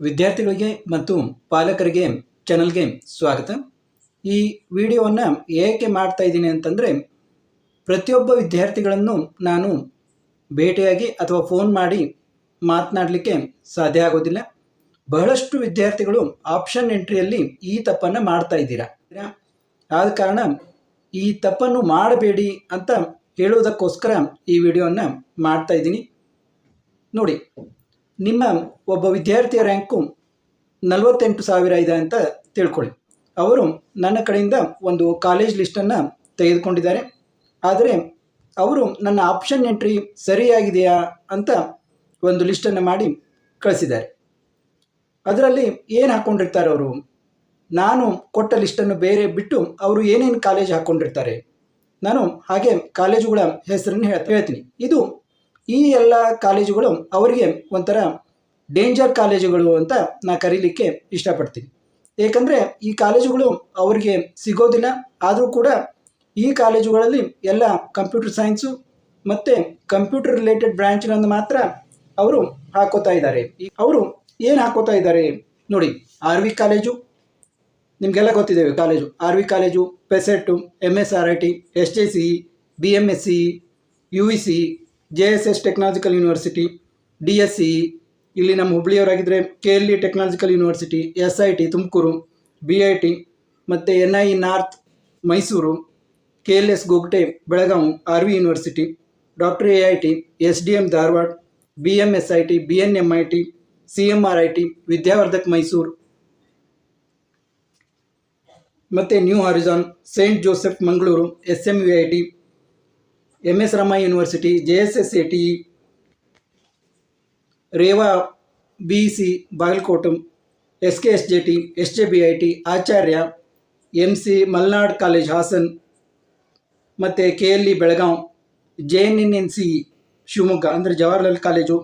ವಿದ್ಯಾರ್ಥಿಗಳಿಗೆ ಮತ್ತು ಪಾಲಕರಿಗೆ ಚಾನಲ್ಗೆ ಸ್ವಾಗತ. ಈ ವಿಡಿಯೋವನ್ನು ಏಕೆ ಮಾಡ್ತಾ ಇದ್ದೀನಿ ಅಂತಂದರೆ, ಪ್ರತಿಯೊಬ್ಬ ವಿದ್ಯಾರ್ಥಿಗಳನ್ನು ನಾನು ಭೇಟಿಯಾಗಿ ಅಥವಾ ಫೋನ್ ಮಾಡಿ ಮಾತನಾಡಲಿಕ್ಕೆ ಸಾಧ್ಯ ಆಗೋದಿಲ್ಲ. ಬಹಳಷ್ಟು ವಿದ್ಯಾರ್ಥಿಗಳು ಆಪ್ಷನ್ ಎಂಟ್ರಿಯಲ್ಲಿ ಈ ತಪ್ಪನ್ನು ಮಾಡ್ತಾ ಇದ್ದೀರಾ? ಆದ ಕಾರಣ ಈ ತಪ್ಪನ್ನು ಮಾಡಬೇಡಿ ಅಂತ ಹೇಳುವುದಕ್ಕೋಸ್ಕರ ಈ ವಿಡಿಯೋವನ್ನು ಮಾಡ್ತಾ ಇದ್ದೀನಿ. ನೋಡಿ ನಿಮ್ಮ ಒಬ್ಬ ವಿದ್ಯಾರ್ಥಿಯ ರ್ಯಾಂಕು ನಲವತ್ತೆಂಟು ಸಾವಿರ ಇದೆ ಅಂತ ತಿಳ್ಕೊಳ್ಳಿ. ಅವರು ನನ್ನ ಕಡೆಯಿಂದ ಒಂದು ಕಾಲೇಜ್ ಲಿಸ್ಟನ್ನು ತೆಗೆದುಕೊಂಡಿದ್ದಾರೆ. ಆದರೆ ಅವರು ನನ್ನ ಆಪ್ಷನ್ ಎಂಟ್ರಿ ಸರಿಯಾಗಿದೆಯಾ ಅಂತ ಒಂದು ಲಿಸ್ಟನ್ನು ಮಾಡಿ ಕಳಿಸಿದ್ದಾರೆ. ಅದರಲ್ಲಿ ಏನು ಹಾಕ್ಕೊಂಡಿರ್ತಾರೆ ಅವರು? ನಾನು ಕೊಟ್ಟ ಲಿಸ್ಟನ್ನು ಬೇರೆ ಬಿಟ್ಟು ಅವರು ಏನೇನು ಕಾಲೇಜ್ ಹಾಕ್ಕೊಂಡಿರ್ತಾರೆ ನಾನು ಹಾಗೆ ಕಾಲೇಜುಗಳ ಹೆಸರನ್ನು ಹೇಳ್ತಾ ಹೇಳ್ತೀನಿ. ಇದು ಈ ಎಲ್ಲ ಕಾಲೇಜುಗಳು ಅವರಿಗೆ ಒಂಥರ ಡೇಂಜರ್ ಕಾಲೇಜುಗಳು ಅಂತ ನಾ ಕರೀಲಿಕ್ಕೆ ಇಷ್ಟಪಡ್ತೀನಿ. ಏಕೆಂದರೆ ಈ ಕಾಲೇಜುಗಳು ಅವರಿಗೆ ಸಿಗೋದಿಲ್ಲ, ಆದರೂ ಕೂಡ ಈ ಕಾಲೇಜುಗಳಲ್ಲಿ ಎಲ್ಲ ಕಂಪ್ಯೂಟರ್ ಸೈನ್ಸು ಮತ್ತು ಕಂಪ್ಯೂಟರ್ ರಿಲೇಟೆಡ್ ಬ್ರ್ಯಾಂಚ್ಗಳನ್ನು ಮಾತ್ರ ಅವರು ಹಾಕೋತಾ ಇದ್ದಾರೆ. ಅವರು ಏನು ಹಾಕೋತಾ ಇದ್ದಾರೆ ನೋಡಿ ಆರ್ ವಿ ಕಾಲೇಜು, ನಿಮಗೆಲ್ಲ ಗೊತ್ತಿದ್ದೇವೆ college R V college PESIT M S R I T S J C B M S C U V C J S S technological university D S C ಇಲ್ಲಿ ನಮ್ಮ ಹುಬ್ಳಿಯವರಾಗಿದ್ದರೆ K L E technological university S I T Tumakuru B I T ಮತ್ತು N I north Mysuru K L S Gogte Belgaum R V university doctor A I T S D M Dharwad B M S I T B N M I T C M R I T Vidyavardhaka Mysuru. ಮತ್ತು new horizon saint Joseph Mangaluru S M V I T M S Ramaiah university J S S A T Reva B C Bagalkote S K S J T S J B I T Acharya M C Malnad college Hassan ಮತ್ತು K L E Belagavi J N N N C Shivamogga, ಅಂದರೆ Jawaharlal college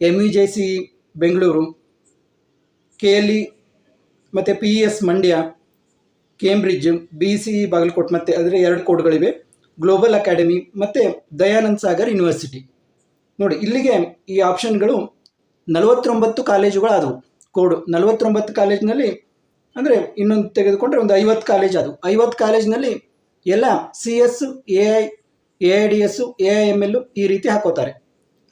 M E J C Bengaluru K L E ಮತ್ತು P S Mandya Cambridge B C Bagalkote ಮತ್ತು ಅದರ ಎರಡು ಕೋಡ್ಗಳಿವೆ. Global academy ಮತ್ತು Dayanand Sagar university ನೋಡಿ, ಇಲ್ಲಿಗೆ ಈ ಆಪ್ಷನ್ಗಳು ನಲವತ್ತೊಂಬತ್ತು ಕಾಲೇಜುಗಳಾದವು. ಕೋಡು ನಲವತ್ತೊಂಬತ್ತು ಕಾಲೇಜಿನಲ್ಲಿ ಅಂದರೆ ಇನ್ನೊಂದು ತೆಗೆದುಕೊಂಡ್ರೆ ಒಂದು ಐವತ್ತು ಕಾಲೇಜ್ ಅದು. ಐವತ್ತು ಕಾಲೇಜಿನಲ್ಲಿ ಎಲ್ಲ C S A I A I D S A I M L ಈ ರೀತಿ ಹಾಕೋತಾರೆ.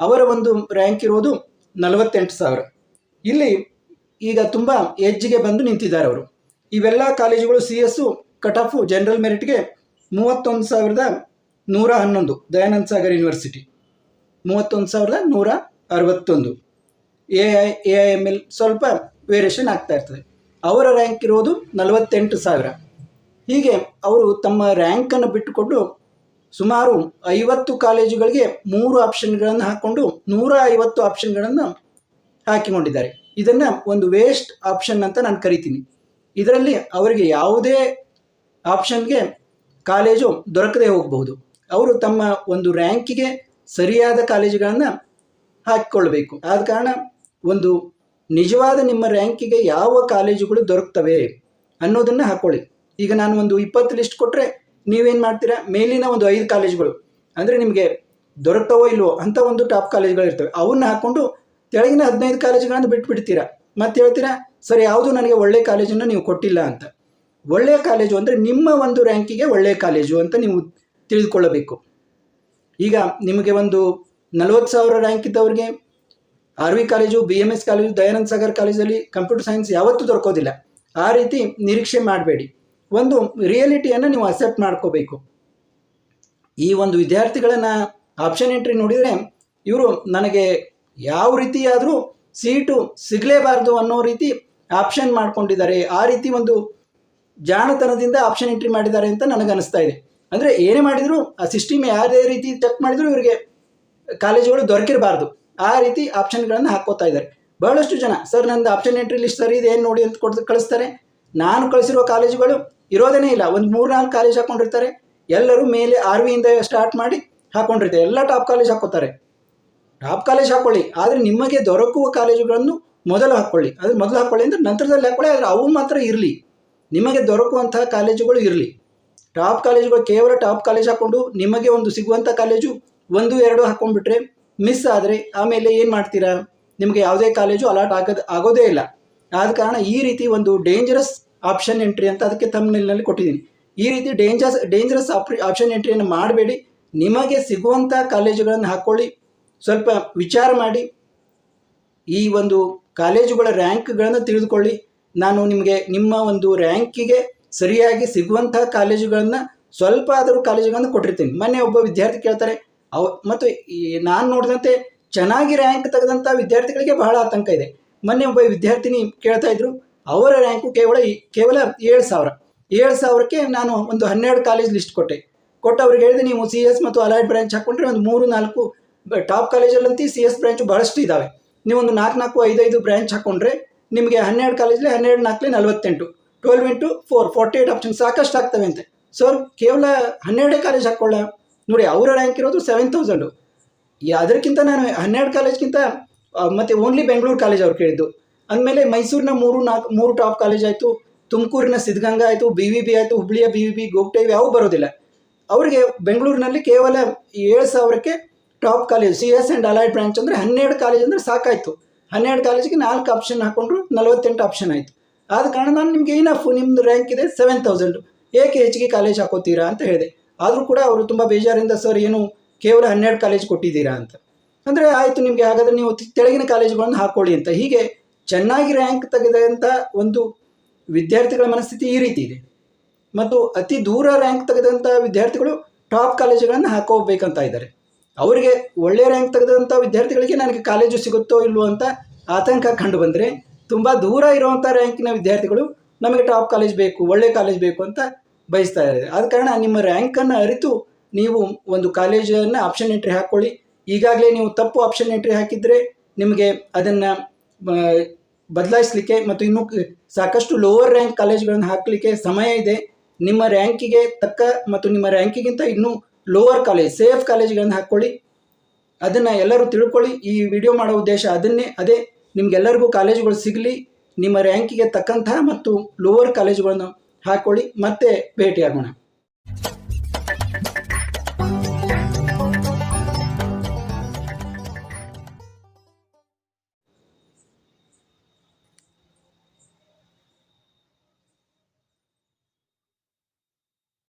ಅವರ ಒಂದು ರ್ಯಾಂಕ್ ಇರೋದು ನಲವತ್ತೆಂಟು ಸಾವಿರ. ಇಲ್ಲಿ ಈಗ ತುಂಬ ಎಜ್ಜಿಗೆ ಬಂದು ನಿಂತಿದ್ದಾರೆ ಅವರು. ಇವೆಲ್ಲ ಕಾಲೇಜುಗಳು C S cut off general ಮೆರಿಟ್ಗೆ ಮೂವತ್ತೊಂದು ಸಾವಿರದ ನೂರ ಹನ್ನೊಂದು ದಯಾನಂದ ಸಾಗರ್ ಯೂನಿವರ್ಸಿಟಿ. ಮೂವತ್ತೊಂದು ಸಾವಿರದ ನೂರ ಅರವತ್ತೊಂದು. A I A I M L ಸ್ವಲ್ಪ ವೇರಿಯೇಷನ್ ಆಗ್ತಾ ಇರ್ತದೆ. ಅವರ ರ್ಯಾಂಕ್ ಇರೋದು ನಲವತ್ತೆಂಟು ಸಾವಿರ. ಹೀಗೆ ಅವರು ತಮ್ಮ ರ್ಯಾಂಕನ್ನು ಬಿಟ್ಟುಕೊಂಡು ಸುಮಾರು ಐವತ್ತು ಕಾಲೇಜುಗಳಿಗೆ ಮೂರು ಆಪ್ಷನ್ಗಳನ್ನು ಹಾಕ್ಕೊಂಡು ನೂರ ಐವತ್ತು ಆಪ್ಷನ್ಗಳನ್ನು ಹಾಕಿಕೊಂಡಿದ್ದಾರೆ. ಇದನ್ನು ಒಂದು ವೇಸ್ಟ್ ಆಪ್ಷನ್ ಅಂತ ನಾನು ಕರಿತೀನಿ. ಇದರಲ್ಲಿ ಅವರಿಗೆ ಯಾವುದೇ ಆಪ್ಷನ್ಗೆ ಕಾಲೇಜು ದೊರಕದೇ ಹೋಗಬಹುದು. ಅವರು ತಮ್ಮ ಒಂದು ರ್ಯಾಂಕಿಗೆ ಸರಿಯಾದ ಕಾಲೇಜುಗಳನ್ನು ಹಾಕಿಕೊಳ್ಳಬೇಕು. ಆದ ಕಾರಣ ಒಂದು ನಿಜವಾದ ನಿಮ್ಮ ರ್ಯಾಂಕಿಗೆ ಯಾವ ಕಾಲೇಜುಗಳು ದೊರಕ್ತವೆ ಅನ್ನೋದನ್ನು ಹಾಕ್ಕೊಳ್ಳಿ ಈಗ ನಾನು ಒಂದು ಇಪ್ಪತ್ತು ಲಿಸ್ಟ್ ಕೊಟ್ಟರೆ ನೀವೇನು ಮಾಡ್ತೀರಾ? ಮೇಲಿನ ಒಂದು ಐದು ಕಾಲೇಜುಗಳು. ಅಂದರೆ ನಿಮಗೆ ದೊರಕ್ತವೋ ಇಲ್ವೋ ಅಂಥ ಒಂದು ಟಾಪ್ ಕಾಲೇಜುಗಳು ಇರ್ತವೆ. ಅವನ್ನ ಹಾಕ್ಕೊಂಡು ಕೆಳಗಿನ ಹದಿನೈದು ಕಾಲೇಜುಗಳನ್ನು ಬಿಟ್ಬಿಡ್ತೀರಾ? ಮತ್ತೆ ಹೇಳ್ತೀರಾ, ಸರ್, ಯಾವುದು ನನಗೆ ಒಳ್ಳೆ ಕಾಲೇಜನ್ನು ನೀವು ಕೊಟ್ಟಿಲ್ಲ ಅಂತ. ಒಳ್ಳೆಯ ಕಾಲೇಜು ಅಂದರೆ ನಿಮ್ಮ ಒಂದು ರ್ಯಾಂಕಿಗೆ ಒಳ್ಳೆಯ ಕಾಲೇಜು ಅಂತ ನೀವು ತಿಳಿದುಕೊಳ್ಳಬೇಕು. ಈಗ ನಿಮಗೆ ಒಂದು ನಲವತ್ತು ಸಾವಿರ ರ್ಯಾಂಕ್ ಇದ್ದವ್ರಿಗೆ R V college, B M S college, Dayananda Sagar ಕಾಲೇಜಲ್ಲಿ ಕಂಪ್ಯೂಟರ್ ಸೈನ್ಸ್ ಯಾವತ್ತೂ ದೊರಕೋದಿಲ್ಲ. ಆ ರೀತಿ ನಿರೀಕ್ಷೆ ಮಾಡಬೇಡಿ. ಒಂದು ರಿಯಾಲಿಟಿಯನ್ನು ನೀವು ಅಕ್ಸೆಪ್ಟ್ ಮಾಡ್ಕೋಬೇಕು. ಈ ಒಂದು ವಿದ್ಯಾರ್ಥಿಗಳನ್ನು ಆಪ್ಷನ್ ಎಂಟ್ರಿ ನೋಡಿದರೆ ಇವರು ನನಗೆ ಯಾವ ರೀತಿಯಾದರೂ ಸೀಟು ಸಿಗಲೇಬಾರ್ದು ಅನ್ನೋ ರೀತಿ ಆಪ್ಷನ್ ಮಾಡ್ಕೊಂಡಿದ್ದಾರೆ. ಆ ರೀತಿ ಒಂದು ಜಾಣತನದಿಂದ ಆಪ್ಷನ್ ಎಂಟ್ರಿ ಮಾಡಿದ್ದಾರೆ ಅಂತ ನನಗೆ ಅನಿಸ್ತಾ ಇದೆ. ಅಂದರೆ ಏನೇ ಮಾಡಿದರೂ, ಆ ಸಿಸ್ಟಮ್ ಯಾವುದೇ ರೀತಿ ಚೆಕ್ ಮಾಡಿದರೂ ಇವರಿಗೆ ಕಾಲೇಜುಗಳು ದೊರಕಿರಬಾರ್ದು. ಆ ರೀತಿ ಆಪ್ಷನ್ಗಳನ್ನು ಹಾಕೋತಾ ಇದ್ದಾರೆ. ಬಹಳಷ್ಟು ಜನ, ಸರ್, ನಂದು ಆಪ್ಷನ್ ಎಂಟ್ರಿ ಲಿಸ್ಟ್ ಸರಿ ಇದೆ, ಏನು ನೋಡಿ ಅಂತ ಕೊಡ್ ಕಳಿಸ್ತಾರೆ. ನಾನು ಕಳಿಸಿರುವ ಕಾಲೇಜುಗಳು ಇರೋದೇ ಇಲ್ಲ. ಒಂದು ಮೂರು ನಾಲ್ಕು ಕಾಲೇಜ್ ಹಾಕೊಂಡಿರ್ತಾರೆ. ಎಲ್ಲರೂ ಮೇಲೆ ಆರ್ ವಿಯಿಂದ ಸ್ಟಾರ್ಟ್ ಮಾಡಿ ಹಾಕೊಂಡಿರ್ತಾರೆ. ಎಲ್ಲ ಟಾಪ್ ಕಾಲೇಜ್ ಹಾಕೋತಾರೆ ಟಾಪ್ ಕಾಲೇಜ್ ಹಾಕೊಳ್ಳಿ. ಆದರೆ ನಿಮಗೆ ದೊರಕುವ ಕಾಲೇಜುಗಳನ್ನು ಮೊದಲು ಹಾಕ್ಕೊಳ್ಳಿ ಅದು ಮೊದಲು ಹಾಕ್ಕೊಳ್ಳಿ ಅಂದರೆ ನಂತರದಲ್ಲಿ ಹಾಕ್ಕೊಳ್ಳಿ ಆದರೆ ಅವು ಮಾತ್ರ ಇರಲಿ. ನಿಮಗೆ ದೊರಕುವಂತಹ ಕಾಲೇಜುಗಳು ಇರಲಿ. ಟಾಪ್ ಕಾಲೇಜುಗಳು ಕೇವಲ ಟಾಪ್ ಕಾಲೇಜ್ ಹಾಕ್ಕೊಂಡು ನಿಮಗೆ ಒಂದು ಸಿಗುವಂಥ ಕಾಲೇಜು ಒಂದು, ಎರಡು ಹಾಕ್ಕೊಂಡ್ಬಿಟ್ರೆ ಮಿಸ್ ಆದರೆ ಆಮೇಲೆ ಏನು ಮಾಡ್ತೀರಾ? ನಿಮಗೆ ಯಾವುದೇ ಕಾಲೇಜು ಅಲಾಟ್ ಆಗೋದು, ಆಗೋದೇ ಇಲ್ಲ. ಆದ ಕಾರಣ ಈ ರೀತಿ ಒಂದು ಡೇಂಜರಸ್ ಆಪ್ಷನ್ ಎಂಟ್ರಿ ಅಂತ ಅದಕ್ಕೆ ತಮ್ಮನಲ್ಲಿ ಕೊಟ್ಟಿದ್ದೀನಿ. ಈ ರೀತಿ ಡೇಂಜರ್ಸ್ ಡೇಂಜರಸ್ ಆಪ್ಷನ್ ಎಂಟ್ರಿಯನ್ನು ಮಾಡಬೇಡಿ. ನಿಮಗೆ ಸಿಗುವಂಥ ಕಾಲೇಜುಗಳನ್ನು ಹಾಕ್ಕೊಳ್ಳಿ ಸ್ವಲ್ಪ ವಿಚಾರ ಮಾಡಿ. ಈ ಒಂದು ಕಾಲೇಜುಗಳ ರ್ಯಾಂಕ್ಗಳನ್ನು ತಿಳಿದುಕೊಳ್ಳಿ. ನಾನು ನಿಮಗೆ ನಿಮ್ಮ ಒಂದು ರ್ಯಾಂಕಿಗೆ ಸರಿಯಾಗಿ ಸಿಗುವಂತಹ ಕಾಲೇಜುಗಳನ್ನು ಸ್ವಲ್ಪ ಆದರೂ ಕಾಲೇಜುಗಳನ್ನು ಕೊಟ್ಟಿರ್ತೀನಿ. ಮೊನ್ನೆ ಒಬ್ಬ ವಿದ್ಯಾರ್ಥಿ ಕೇಳ್ತಾರೆ, ಅವ ಮತ್ತು ನಾನು ನೋಡಿದಂತೆ ಚೆನ್ನಾಗಿ ರ್ಯಾಂಕ್ ತೆಗೆದಂಥ ವಿದ್ಯಾರ್ಥಿಗಳಿಗೆ ಬಹಳ ಆತಂಕ ಇದೆ. ಮೊನ್ನೆ ಒಬ್ಬ ವಿದ್ಯಾರ್ಥಿನಿ ಕೇಳ್ತಾ ಇದ್ರು, ಅವರ ರ್ಯಾಂಕು ಕೇವಲ ಕೇವಲ ಏಳು ಸಾವಿರ. ಏಳು ಸಾವಿರಕ್ಕೆ ನಾನು ಒಂದು ಹನ್ನೆರಡು ಕಾಲೇಜ್ ಲಿಸ್ಟ್ ಕೊಟ್ಟೆ. ಕೊಟ್ಟು ಅವ್ರಿಗೆ ಹೇಳಿದೆ, ನೀವು ಸಿ ಎಸ್ ಮತ್ತು ಅಲೈಡ್ ಬ್ರ್ಯಾಂಚ್ ಹಾಕ್ಕೊಂಡ್ರೆ ಒಂದು ಮೂರು, ನಾಲ್ಕು ಟಾಪ್ ಕಾಲೇಜಲ್ಲಂತೂ ಸಿ ಎಸ್ ಬ್ರ್ಯಾಂಚು ಬಹಳಷ್ಟು ಇದ್ದಾವೆ ನೀವು ಒಂದು ನಾಲ್ಕು ನಾಲ್ಕು ಐದೈದು ಬ್ರ್ಯಾಂಚ್ ಹಾಕ್ಕೊಂಡ್ರೆ ನಿಮಗೆ ಹನ್ನೆರಡು ಕಾಲೇಜಲ್ಲಿ ಹನ್ನೆರಡು, ನಾಲ್ಕಲ್ಲಿ ನಲವತ್ತೆಂಟು. Twelve into four forty eight option ಸಾಕಷ್ಟು ಆಗ್ತವೆ ಅಂತೆ ಸರ್ ಕೇವಲ ಹನ್ನೆರಡೇ ಕಾಲೇಜ್ ಹಾಕ್ಕೊಳ್ಳ. ನೋಡಿ, ಅವರ ರ್ಯಾಂಕ್ ಇರೋದು ಸೆವೆನ್ ತೌಸಂಡು ಅದಕ್ಕಿಂತ ನಾನು ಹನ್ನೆರಡು ಕಾಲೇಜ್ಗಿಂತ ಮತ್ತು ಓನ್ಲಿ ಬೆಂಗಳೂರು ಕಾಲೇಜ್ ಅವ್ರು ಕೇಳಿದ್ದು. ಅಂದಮೇಲೆ ಮೈಸೂರಿನ ಮೂರು, ನಾಲ್ಕು, ಮೂರು ಟಾಪ್ ಕಾಲೇಜ್ ಆಯಿತು. ತುಮಕೂರಿನ ಸಿದ್ಧಗಂಗಾ ಆಯಿತು ಬಿ ವಿ ಬಿ ಆಯಿತು, ಹುಬ್ಳಿಯ ಬಿ ವಿ ಬಿ ಗೋಗ್ಟೆ ಯಾವೂ ಬರೋದಿಲ್ಲ. ಅವರಿಗೆ ಬೆಂಗಳೂರಿನಲ್ಲಿ ಕೇವಲ ಏಳು ಸಾವಿರಕ್ಕೆ top college C S and allied branch ಅಂದರೆ ಹನ್ನೆರಡು ಕಾಲೇಜ್ ಅಂದರೆ ಸಾಕಾಯಿತು. ಹನ್ನೆರಡು ಕಾಲೇಜಿಗೆ ನಾಲ್ಕು ಆಪ್ಷನ್ ಹಾಕೊಂಡ್ರು ನಲವತ್ತೆಂಟು ಆಪ್ಷನ್ ಆಯಿತು. ಆದ ಕಾರಣ ನಾನು ನಿಮಗೆ ಏನಫ್ ನಿಮ್ಮದು ರ್ಯಾಂಕ್ ಇದೆ ಸೆವೆನ್ ತೌಸಂಡು ಏಕೆ ಹೆಚ್ಚಿಗೆ ಕಾಲೇಜ್ ಹಾಕೋತೀರಾ ಅಂತ ಹೇಳಿದೆ. ಆದರೂ ಕೂಡ ಅವರು ತುಂಬ ಬೇಜಾರಿಂದ, ಸರ್, ಏನು ಕೇವಲ ಹನ್ನೆರಡು ಕಾಲೇಜ್ ಕೊಟ್ಟಿದ್ದೀರಾ ಅಂತ. ಅಂದರೆ, ಆಯಿತು ನಿಮಗೆ, ಹಾಗಾದರೆ ನೀವು ತೆಳಗಿನ ಕಾಲೇಜುಗಳನ್ನು ಹಾಕೊಳ್ಳಿ ಅಂತ. ಹೀಗೆ ಚೆನ್ನಾಗಿ ರ್ಯಾಂಕ್ ತೆಗೆದಂಥ ಒಂದು ವಿದ್ಯಾರ್ಥಿಗಳ ಮನಸ್ಥಿತಿ ಈ ರೀತಿ ಇದೆ. ಮತ್ತು ಅತಿ ದೂರ ರ್ಯಾಂಕ್ ತೆಗೆದಂಥ ವಿದ್ಯಾರ್ಥಿಗಳು ಟಾಪ್ ಕಾಲೇಜುಗಳನ್ನು ಹಾಕೋಬೇಕಂತ ಇದ್ದಾರೆ. ಅವರಿಗೆ ಒಳ್ಳೆಯ ರ್ಯಾಂಕ್ ತೆಗೆದಂಥ ವಿದ್ಯಾರ್ಥಿಗಳಿಗೆ ನನಗೆ ಕಾಲೇಜು ಸಿಗುತ್ತೋ ಇಲ್ವೋ ಅಂತ ಆತಂಕ ಕಂಡು ಬಂದರೆ ತುಂಬ ದೂರ ಇರುವಂಥ ರ್ಯಾಂಕಿನ ವಿದ್ಯಾರ್ಥಿಗಳು ನಮಗೆ ಟಾಪ್ ಕಾಲೇಜ್ ಬೇಕು, ಒಳ್ಳೆ ಕಾಲೇಜ್ ಬೇಕು ಅಂತ ಬಯಸ್ತಾ ಇದ್ದಾರೆ. ಆದ ಕಾರಣ ನಿಮ್ಮ ರ್ಯಾಂಕನ್ನು ಅರಿತು ನೀವು ಒಂದು ಕಾಲೇಜನ್ನು ಆಪ್ಷನ್ ಎಂಟ್ರಿ ಹಾಕ್ಕೊಳ್ಳಿ ಈಗಾಗಲೇ ನೀವು ತಪ್ಪು ಆಪ್ಷನ್ ಎಂಟ್ರಿ ಹಾಕಿದರೆ ನಿಮಗೆ ಅದನ್ನು ಬದಲಾಯಿಸಲಿಕ್ಕೆ ಮತ್ತು ಇನ್ನೂ ಸಾಕಷ್ಟು ಲೋವರ್ ರ್ಯಾಂಕ್ ಕಾಲೇಜ್ಗಳನ್ನು ಹಾಕಲಿಕ್ಕೆ ಸಮಯ ಇದೆ. ನಿಮ್ಮ ರ್ಯಾಂಕಿಗೆ ತಕ್ಕ ಮತ್ತು ನಿಮ್ಮ ರ್ಯಾಂಕಿಗಿಂತ ಇನ್ನೂ ಲೋವರ್ ಕಾಲೇಜ್ ಸೇಫ್ ಕಾಲೇಜ್ಗಳನ್ನು ಹಾಕ್ಕೊಳ್ಳಿ ಅದನ್ನು ಎಲ್ಲರೂ ತಿಳ್ಕೊಳ್ಳಿ. ಈ ವಿಡಿಯೋ ಮಾಡೋ ಉದ್ದೇಶ ಅದನ್ನೇ. ಅದೇ ನಿಮಗೆಲ್ಲರಿಗೂ ಕಾಲೇಜುಗಳು ಸಿಗಲಿ, ನಿಮ್ಮ ರ್ಯಾಂಕಿಗೆ ತಕ್ಕಂತಹ ಮತ್ತು ಲೋವರ್ ಕಾಲೇಜುಗಳನ್ನು ಹಾಕ್ಕೊಳ್ಳಿ ಮತ್ತೆ ಭೇಟಿಯಾಗೋಣ.